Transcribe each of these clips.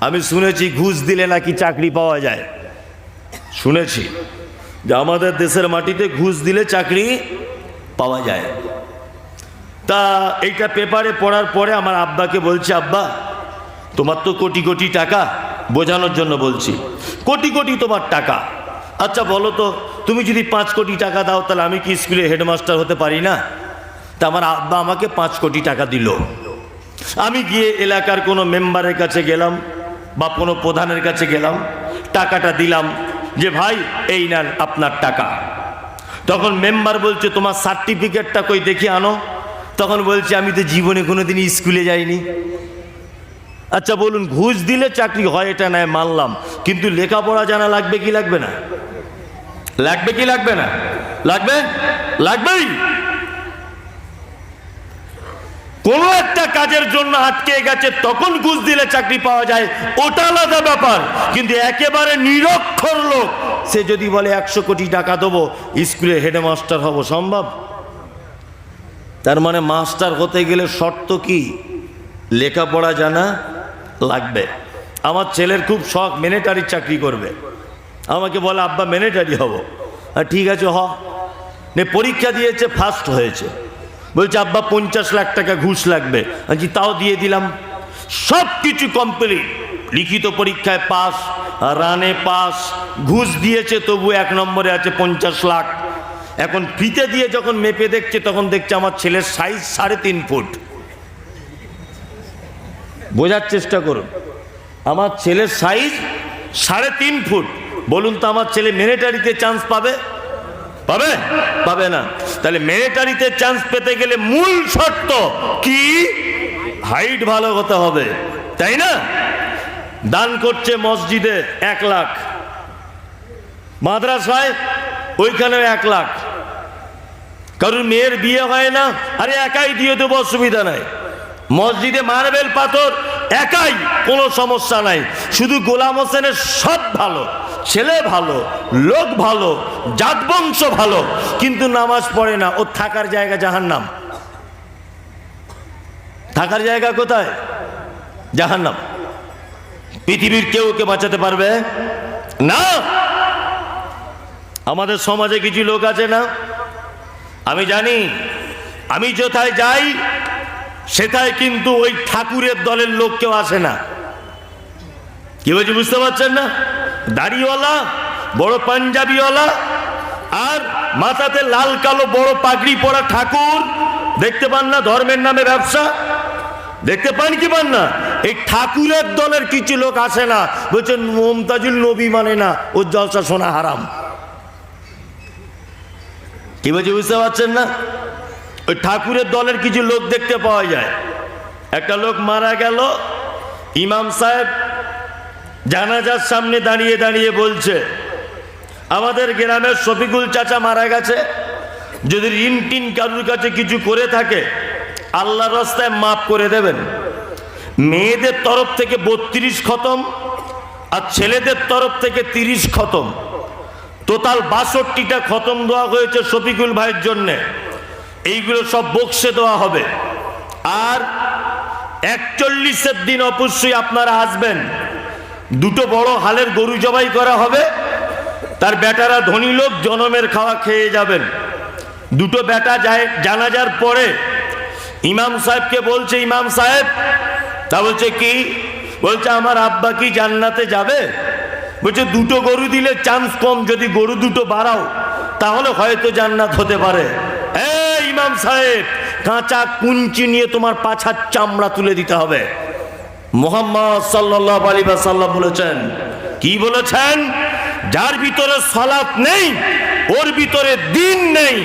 আমি শুনেছি ঘুষ দিলে নাকি চাকরি পাওয়া যায়। শুনেছি যে আমাদের দেশের মাটিতে ঘুষ দিলে চাকরি পাওয়া যায়। তা এইটা পেপারে পড়ার পরে আমার আব্বাকে বলছি, আব্বা, তোমার তো কোটি কোটি টাকা বোঝানোর জন্য বলছি। কোটি কোটি তোমার টাকা। আচ্ছা বলো তো, তুমি যদি পাঁচ কোটি টাকা দাও, তাহলে আমি কি স্কুলে হেডমাস্টার হতে পারি না? তা আমার আব্বা আমাকে পাঁচ কোটি টাকা দিল। আমি গিয়ে এলাকার কোনো মেম্বারের কাছে গেলাম। বা কোনো প্রধানের কাছে গেলাম, টাকাটা দিলাম যে, ভাই, এই নেন আপনার টাকা। তখন মেম্বার বলছে, তোমার সার্টিফিকেটটা কই দেখি আনো। তখন বলছে, আমি তো জীবনে কোনো কোনোদিন স্কুলে যাইনি। আচ্ছা বলুন, ঘুষ দিলে চাকরি হয় এটা নয়, মানলাম। কিন্তু লেখাপড়া জানা লাগবে কি লাগবে না? লাগবে কি লাগবে না? লাগবে? লাগবেই? কোনো একটা কাজের জন্য আটকে গেছে, তখন ঘুষ দিলে চাকরি পাওয়া যায়। ওটা আলাদা ব্যাপার। কিন্তু একেবারে নিরক্ষর লোক, সে যদি বলে একশো কোটি টাকা দেবো, স্কুলে হেডমাস্টার হব, সম্ভব? তার মানে মাস্টার হতে গেলে শর্ত কি? লেখাপড়া জানা লাগবে। আমার ছেলের খুব শখ মিলিটারির চাকরি করবে। আমাকে বলে, আব্বা মিলিটারি হব। ঠিক আছে, হ। নে, পরীক্ষা দিয়েছে ফার্স্ট হয়েছে। বলছে, আব্বা, পঞ্চাশ লাখ টাকা ঘুষ লাগবে। আমি তাও দিয়ে দিলাম। সব কিছু কমপ্লিট লিখিত পরীক্ষায় পাস, রানে পাস, ঘুষ দিয়েছে, তবু এক নম্বরে আছে পঞ্চাশ লাখ। এখন ফিতে দিয়ে যখন মেপে দেখছে, তখন দেখছে আমার ছেলের সাইজ সাড়ে তিন ফুট। বোঝার চেষ্টা করুন। আমার ছেলের সাইজ সাড়ে তিন ফুট। বলুন তো, আমার ছেলে মিলিটারিতে চান্স পাবে? পাবে? পাবে না। তাহলে মিলিটারিতে চান্স পেতে গেলে মূল শর্ত কি? হাইট ভালো হতে হবে, তাই না? দান করছে মসজিদে এক লাখ। মাদ্রাসায় ওইখানেও এক লাখ। কারণ মেয়ের বিয়ে হয় না, আরে একাই দিয়ে দেবো, অসুবিধা নাই। মসজিদে মার্বেল পাথর, একাই, কোনো সমস্যা নাই। শুধু গোলাম হোসেনের সব ভালো। ছেলে ভালো, লোক ভালো জাত বংশ ভালো, কিন্তু নামাজ পড়ে না, ও থাকার জায়গা জাহার নাম থাকার জায়গা কোথায়? জাহার নাম পৃথিবীর কেউ কে বাঁচাতে পারবে? না! আমাদের সমাজে কিছু লোক আছে না? আমি জানি, আমি কোথায় যাই, সেথায় কিন্তু ওই ঠাকুরের দলের লোক কেউ আসে না। কি বলছি বুঝতে পারছেন না? দাড়িওয়ালা, বড় পাঞ্জাবিওয়ালা, আর মাথাতে লাল, কালো, বড় পাগড়ি পরা ঠাকুর। দেখতে পান না ধর্মের নামে ব্যবসা? দেখতে পান কি পান না? এই ঠাকুরের দলের কিছু লোক আসে না। বলছেন, মমতাজুল নবী মানে না, ওর জলসা শোনা হারাম। কি বলছি, বুঝতে পারছেন না? ওই ঠাকুরের দলের কিছু লোক দেখতে পাওয়া যায়। একটা লোক মারা গেল, ইমাম সাহেব জানাজার সামনে দাঁড়িয়ে দাঁড়িয়ে বলছে, আমাদের গ্রামের শফিকুল চাচা মারা গেছে। যদি ঋণ টিন কারুর কাছে কিছু করে থাকে আল্লাহ রাস্তায় মাফ করে দেবেন। মেয়েদের তরফ থেকে বত্রিশ খতম আর ছেলেদের তরফ থেকে তিরিশ খতম। টোটাল বাষট্টিটা খতম দেওয়া হয়েছে শফিকুল ভাইয়ের জন্যে। এইগুলো সব বক্সে দেওয়া হবে। আর একচল্লিশের দিন অবশ্যই আপনারা আসবেন। দুটো বড় হালের গরু জবাই করা হবে। তার বেটারা ধনী লোক জনমের খাওয়া খেয়ে যাবেন। দুটো বেটা যায় জানাজার পরে ইমাম সাহেবকে বলছে, ইমাম সাহেব, তা বলছে কি? বলছে, আমার আব্বা কি জান্নাতে যাবে? বলছে, দুটো গরু দিলে চান্স কম, যদি গরু দুটো বাড়াও, তাহলে হয়তো জান্নাত হতে পারে। ইমাম সাহেব, কাঁচা কুঞ্চি নিয়ে তোমার পাছার চামড়া তুলে দিতে হবে। মোহাম্মদ সাল্লাহ আলী সাল্লাম বলেছেন, কি বলেছেন? যার ভিতরে সালাত নেই, ওর ভিতরে দিন নেই।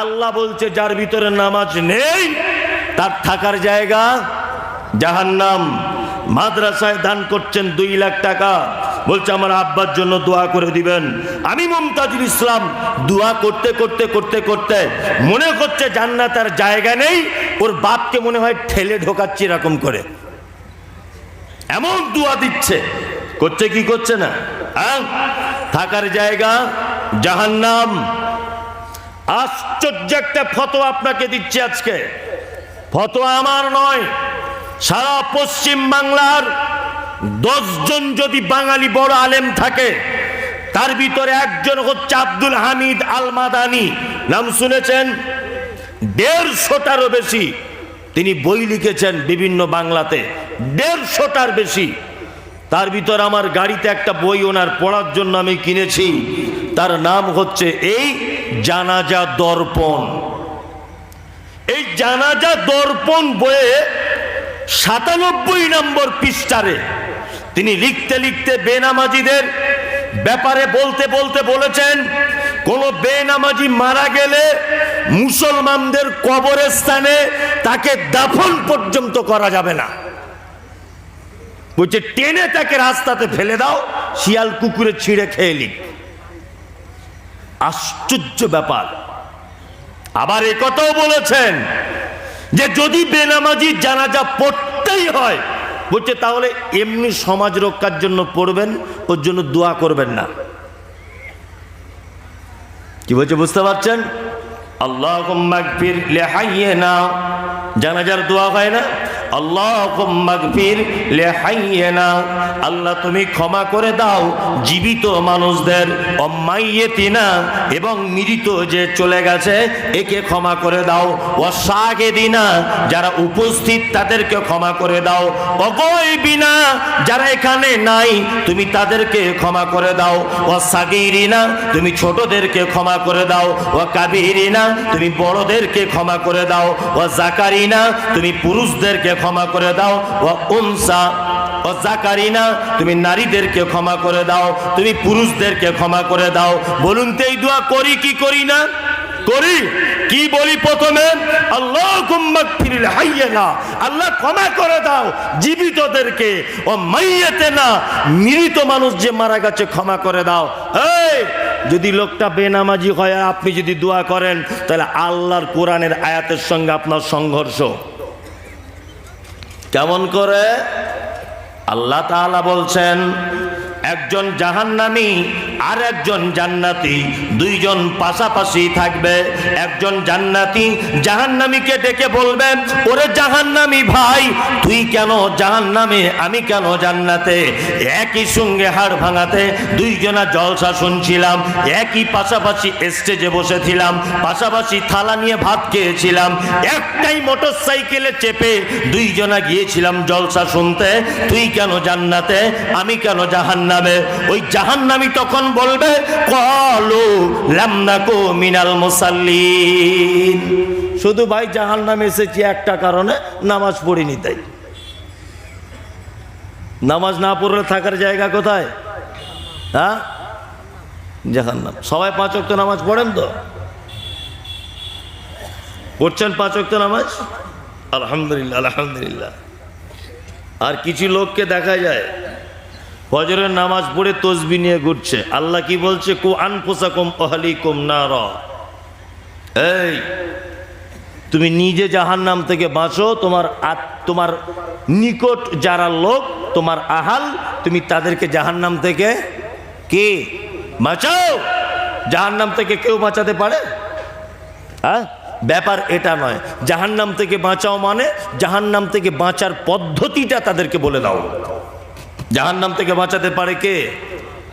আল্লাহ বলছে, যার ভিতরে নামাজ নেই, তার থাকার জায়গা জাহান্নাম। মাদ্রাসায় দান করছেন দুই লাখ টাকা। বলছে, আমার আব্বার জন্য দোয়া করে দিবেন। আমি মমতাজুল ইসলাম দোয়া করতে করতে করতে করতে মনে হচ্ছে জান্নাতার জায়গা নেই, ওর বাপকে মনে হয় ঠেলে ঢোকাচ্ছে এরকম করে। এমন দোয়া দিচ্ছে। করছে কি করছে না? হ্যাঁ? থাকার জায়গা, জাহান্নাম। আশ্চর্য একটা ফটো আপনাকে দিচ্ছে আজকে। ফটো আমার নয়, সারা পশ্চিম বাংলার দশজন যদি বাঙালি বড় আলেম থাকে, তার ভিতরে একজন হচ্ছে আব্দুল হামিদ আল মাদানি নাম শুনেছেন? দেড়শোটারও বেশি। তিনি বই লিখেছেন বিভিন্ন বাংলাতে। দেড়শোটার বেশি। তার ভিতর আমার গাড়িতে একটা বই ওনার পড়ার জন্য আমি কিনেছি। তার নাম হচ্ছে এই জানাজা দর্পণ। এই জানাজা দর্পণ বইয়ে সাতানব্বই নম্বর পৃষ্ঠারে তিনি লিখতে লিখতে বেনামাজিদের ব্যাপারে বলতে বলতে বলেছেন কোন বেনামাজি মারা গেলে মুসলমানদের কবরস্থানে তাকে দাফন পর্যন্ত করা যাবে না। বলছে, টেনে তাকে রাস্তাতে ফেলে দাও, শিয়াল কুকুরে ছিঁড়ে খেয়ে লিখ আশ্চর্য ব্যাপার। আবার এ কথাও বলেছেন যে, যদি বেনামাজি জানাজা পড়তেই হয়, বলছে, তাহলে এমনি সমাজ রক্ষার জন্য পড়বেন, ওর জন্য দোয়া করবেন না। কি বলছে বুঝতে পারছেন? আল্লাহ লেহাইয়ে না জানাজার দোয়া হয় না? আল্লাহ তুমি ক্ষমা করে দাও জীবিত মানুষদের, অম্মাইয়েতিনা, এবং মৃত যে চলে গেছে, একে ক্ষমা করে দাও। ও সাগে দিনা যারা উপস্থিত তাদেরকে ক্ষমা করে দাও। অগয় বিনা যারা এখানে নাই, তুমি তাদেরকে ক্ষমা করে দাও। ও সাগিরিনা তুমি ছোটদেরকে ক্ষমা করে দাও। ও কাবিরিনা তুমি বড়দেরকে ক্ষমা করে দাও। ও জাকারিনা তুমি পুরুষদেরকে ক্ষমা করে দাও। ও উনসা, ও জাকারিনা, তুমি নারীদেরকে ক্ষমা করে দাও, তুমি পুরুষদেরকে ক্ষমা করে দাও। বলুন তো এই দোয়া করি কি করি না? করি? কি বলি প্রথমে? আল্লাহ না আল্লাহ ক্ষমা করে দাও জীবিতদেরকে। ও মাইয়েতে না মৃত মানুষ যে মারা গেছে ক্ষমা করে দাও। এই, যদি লোকটা বেনামাজি হয়, আপনি যদি দোয়া করেন, তাহলে আল্লাহর কোরআনের আয়াতের সঙ্গে আপনার সংঘর্ষ। কেমন করে? আল্লাহ বলছেন একজন জাহান্নামী আর একজন জান্নাতি, দুইজন পাশাপাশি থাকবে। একজন জান্নাতি জাহান্নামীকে ডেকে বলবে, ওরে জাহান্নামী ভাই, তুই কেন জাহান্নামে? আমি কেন জান্নাতে? একই সঙ্গে হাড় ভাঙাতে দুইজনা জলসা শুনছিলাম, একই পাশাপাশি স্টেজে বসেছিলাম, পাশাপাশি থালা নিয়ে ভাত খেয়েছিলাম, একটাই মোটর সাইকেলে চেপে দুইজনা গিয়েছিলাম জলসা শুনতে, তুই কেন জান্নাতে? আমি কেন জাহান্নামে? ওই জাহান্নামি তখন বলবে, কলু লামনাকু মিনাল মুসাল্লিন। শুধু ভাই জাহান্নামে এসেছি একটা কারণে, নামাজ পড়িনি তাই। নামাজ না পড়লে থাকার জায়গা কোথায়? হ্যাঁ? জাহান্নাম সবাই পাঁচ ওয়াক্ত নামাজ পড়েন তো? পড়ছেন পাঁচ ওয়াক্ত নামাজ? আলহামদুলিল্লাহ আলহামদুলিল্লাহ। আর কিছু লোককে দেখা যায় ফজরের নামাজ পড়ে তসবি নিয়ে ঘুরছে। আল্লাহ কি বলছে? কু আনফুসাকুম অহলিকুম না এই, তুমি নিজে জাহান্নাম থেকে বাঁচো, তোমার তোমার নিকট যারা লোক, তোমার আহাল, তুমি তাদেরকে জাহান্নাম থেকে কে বাঁচাও? জাহান্নাম থেকে কেউ বাঁচাতে পারে? হ্যাঁ? ব্যাপার এটা নয়। জাহান্নাম থেকে বাঁচাও মানে জাহান্নাম থেকে বাঁচার পদ্ধতিটা তাদেরকে বলে দাও। জাহান্নাম থেকে বাঁচাতে পারে কে?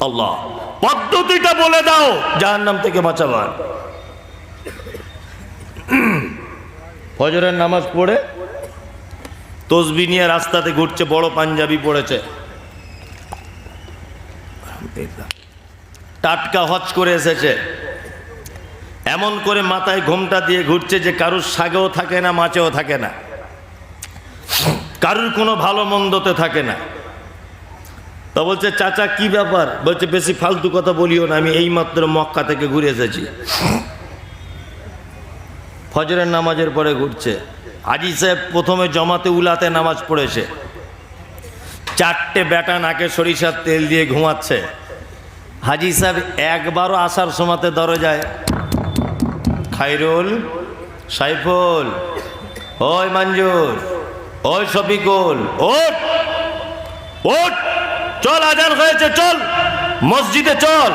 আল্লাহ। পদ্ধতিটা বলে দাও জাহান্নাম থেকে বাঁচাবার। ফজরের নামাজ পড়ে তসবি নিয়ে রাস্তাতে ঘুরছে বড় পাঞ্জাবি পড়েছে। টাটকা হজ করে এসেছে। এমন করে মাথায় ঘোমটা দিয়ে ঘুরছে যে কারুর সাগেও থাকে না মাছেও থাকে না। কারুর কোনো ভালো মন্দতে থাকে না। তা বলছে, চাচা, কি ব্যাপার? বলছে, বেশি ফালতু কথা বলিও না, আমি এইমাত্র মক্কা থেকে ঘুরে এসেছি। ফজরের নামাজের পরে ঘুরছে। হাজি সাহেব প্রথমে জমাতে উলাতে নামাজ পড়েছে। চারটে ব্যাটা নাকে সরিষার তেল দিয়ে ঘুমাচ্ছে। হাজি সাহেব একবারও আসার সময়তে দরজায় খাইরুল সাইফুল, ওই মঞ্জুর, ওই শফিকুল ওট ওট চল আজান হয়েছে, চল। মসজিদে চল।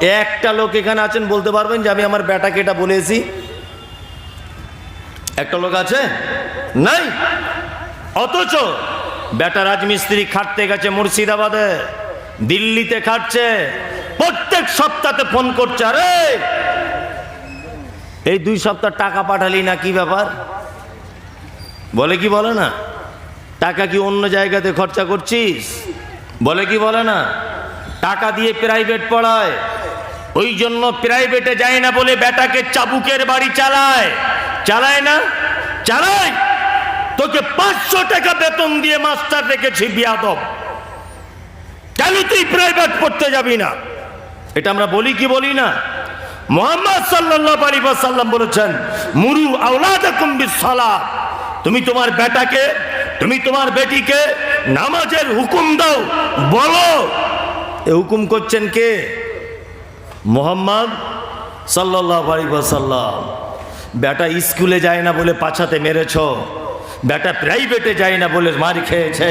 একটা লোক এখানে আছেন, বলতে পারবেন যে আমি আমার বেটাকে এটা বলেছি। একটা লোক আছে? নাই? অথচ বেটা রাজমিস্ত্রি খাটতে গেছে মুর্শিদাবাদে, দিল্লিতে খাটছে, প্রত্যেক সপ্তাহে ফোন করছে, আরে! এই দুই সপ্তাহ টাকা পাঠালি না, কি ব্যাপার? বলে কি বলে না? টাকা কি অন্য জায়গাতে খরচা করছিস? বলে কি বলে না? টাকা দিয়ে প্রাইভেট পড়ায়। ওই জন্য প্রাইভেটে যায় না বলে বেটাকে চাবুকের বাড়ি চালায়। চালায় না? চালায়। তোকে পাঁচশো টাকা বেতন দিয়ে মাস্টার রেখেছি বিয়াদব। কেন তুই প্রাইভেট পড়তে যাবি না? এটা আমরা বলি কি বলি না? মোহাম্মদ সাল্লাল্লাহু আলাইহি ওয়াসাল্লাম বলেছেন, মুরু বিসসালাহ তুমি তোমার বেটাকে, তুমি তোমার বেটিকে নামাজের হুকুম দাও, বলো। এ হুকুম করছেন কে? মোহাম্মদ আলাইহি বেটা স্কুলে যায় না বলে পাছাতে মেরেছ, বেটা প্রাইভেটে যায় না বলে মার খেয়েছে।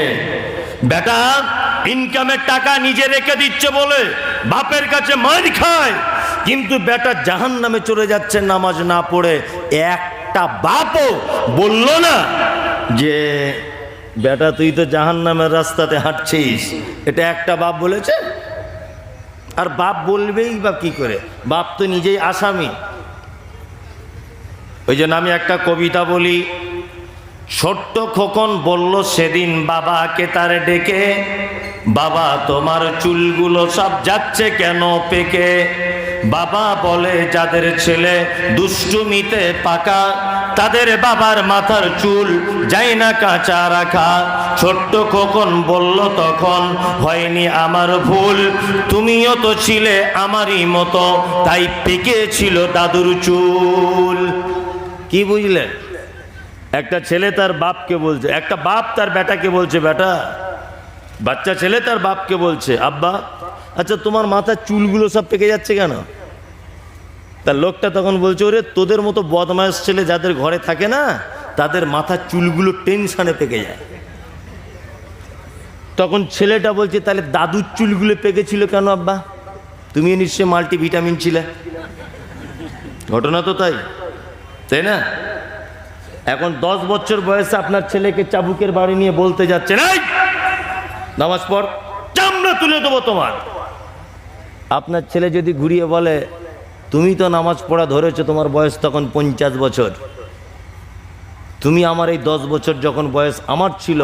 বেটা ইনকামের টাকা নিজে রেখে দিচ্ছে বলে বাপের কাছে মার খায়। কিন্তু বেটা জাহান নামে চলে যাচ্ছে নামাজ না পড়ে, একটা বাপও বলল না যে বেটা, তুই তো জাহান নামের রাস্তাতে হাঁটছিস। এটা একটা বাপ বলেছে? আর বাপ বলবেই বা কি করে? বাপ তো নিজেই আসামি। ওই জন্য আমি একটা কবিতা বলি, ছোট্ট খোকন বলল সেদিন বাবাকে তার ডেকে, বাবা, তোমার চুলগুলো সব যাচ্ছে কেন পেকে? বাবা বলে, যাদের ছেলে দুষ্টুমিতে পাকা তাদের বাবার মাথার চুল যায় না কাঁচা রাখা। ছোট্ট খোকন বলল, তখন হয়নি আমার ভুল। তুমিও তো ছিলে আমারই মতো, তাই পেকে ছিল দাদুর চুল। কি বুঝলেন একটা ছেলে তার বাপকে বলছে, একটা বাপ তার বেটাকে বলছে, বেটা, বাচ্চা ছেলে তার বাপকে বলছে, আব্বা আচ্ছা তোমার মাথার চুলগুলো সব পেকে যাচ্ছে কেন? তার লোকটা তখন বলছে, ওরে, তোদের মতো বদমাস ছেলে যাদের ঘরে থাকে না, তাদের মাথার চুলগুলো টেনশনে পেকে যায়। তখন ছেলেটা বলছে, তাহলে দাদুর চুলগুলো পেকেছিল কেন আব্বা? তুমি নিশ্চয়ই মাল্টিভিটামিন ছিলে। ঘটনা তো তাই তাই না? এখন দশ বছর বয়সে আপনার ছেলেকে চাবুকের বাড়ি নিয়ে বলতে যাচ্ছে নাই নামাজ পড়, চামড়া তুলে দেবো তোমার। আপনার ছেলে যদি ঘুরিয়ে বলে তুমি তো নামাজ পড়া ধরেছো তোমার বয়স তখন পঞ্চাশ বছর। তুমি আমার এই দশ বছর যখন বয়স আমার ছিল,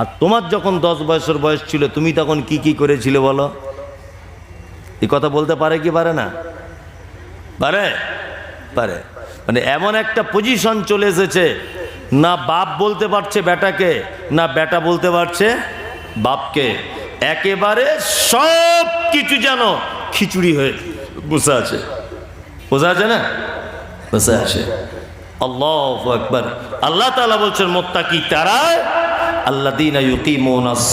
আর তোমার যখন দশ বছর বয়স ছিল, তুমি তখন কি কি করেছিলে বলো? এই কথা বলতে পারে কি পারে না? পারে? পারে। মানে এমন একটা পজিশন চলে এসেছে, না বাপ বলতে পারছে বেটাকে, না বেটা বলতে পারছে বাপকে। একেবারে সব কিছু যেন খিচুড়ি হয়ে বসে আছে। বসে আছে না? বসে আছে। আল্লাহ একবার আল্লাহ তালা বলছেন, মোত্তাকি তারা আল্লাহ দিন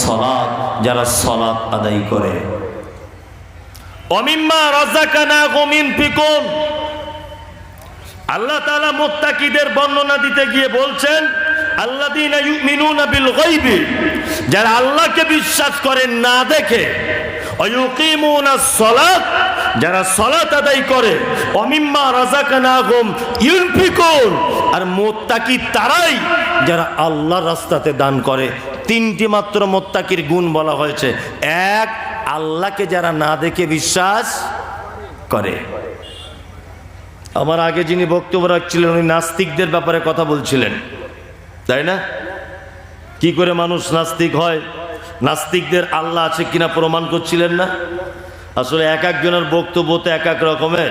সলাদ যারা সলাদ আদায় করে। অমিম্মা রাজাকানা গমিন ফিকুন আল্লাহ তালা মোত্তাকিদের বর্ণনা দিতে গিয়ে বলছেন বিল গায়বি যারা আল্লাহকে বিশ্বাস করেন না দেখে সলাত, যারা সলাত আদায় করে, অমিম্মা রাজাকানাহুম ইউনফিকুন, আর মোত্তাকি তারাই যারা আল্লাহর রাস্তাতে দান করে। তিনটি মাত্র মোত্তাকির গুণ বলা হয়েছে। এক, আল্লাহকে যারা না দেখে বিশ্বাস করে। আমার আগে যিনি বক্তব্য রাখছিলেন, উনি নাস্তিকদের ব্যাপারে কথা বলছিলেন। তাই না? কি করে মানুষ নাস্তিক হয়? নাস্তিকদের আল্লাহ আছে কিনা প্রমাণ করছিলেন না? আসলে এক একজনের বক্তব্য তো এক এক রকমের।